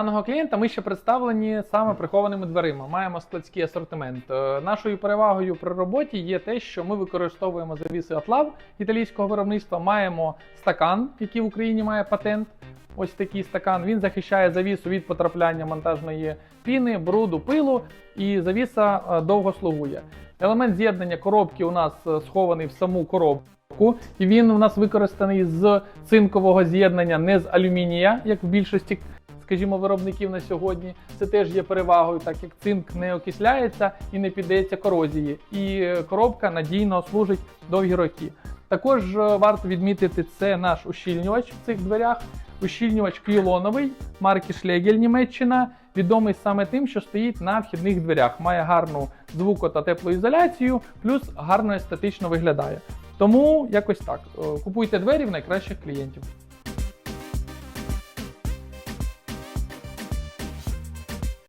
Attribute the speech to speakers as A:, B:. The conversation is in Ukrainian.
A: даного клієнта ми ще представлені саме прихованими дверима. Маємо складський асортимент. Е, Нашою перевагою при роботі є те, що ми використовуємо завіси Атлав італійського виробництва. Маємо стакан, який в Україні має патент. Ось такий стакан. Він захищає завісу від потрапляння монтажної піни, бруду, пилу, і завіса е, довго слугує. Елемент з'єднання коробки у нас е, схований в саму коробку, і він у нас використаний з цинкового з'єднання, не з алюмінія, як в більшості скажімо, виробників на сьогодні. Це теж є перевагою, так як цинк не окисляється і не піддається корозії. І е, коробка надійно служить довгі роки. Також е, варто відмітити, це наш ущільнювач в цих дверях. Ущільнювач квілоновий марки Schlegel Німеччина, відомий саме тим, що стоїть на вхідних дверях. Має гарну звуко та теплоізоляцію, плюс гарно естетично виглядає. Тому якось так. Е, Купуйте двері в найкращих клієнтів.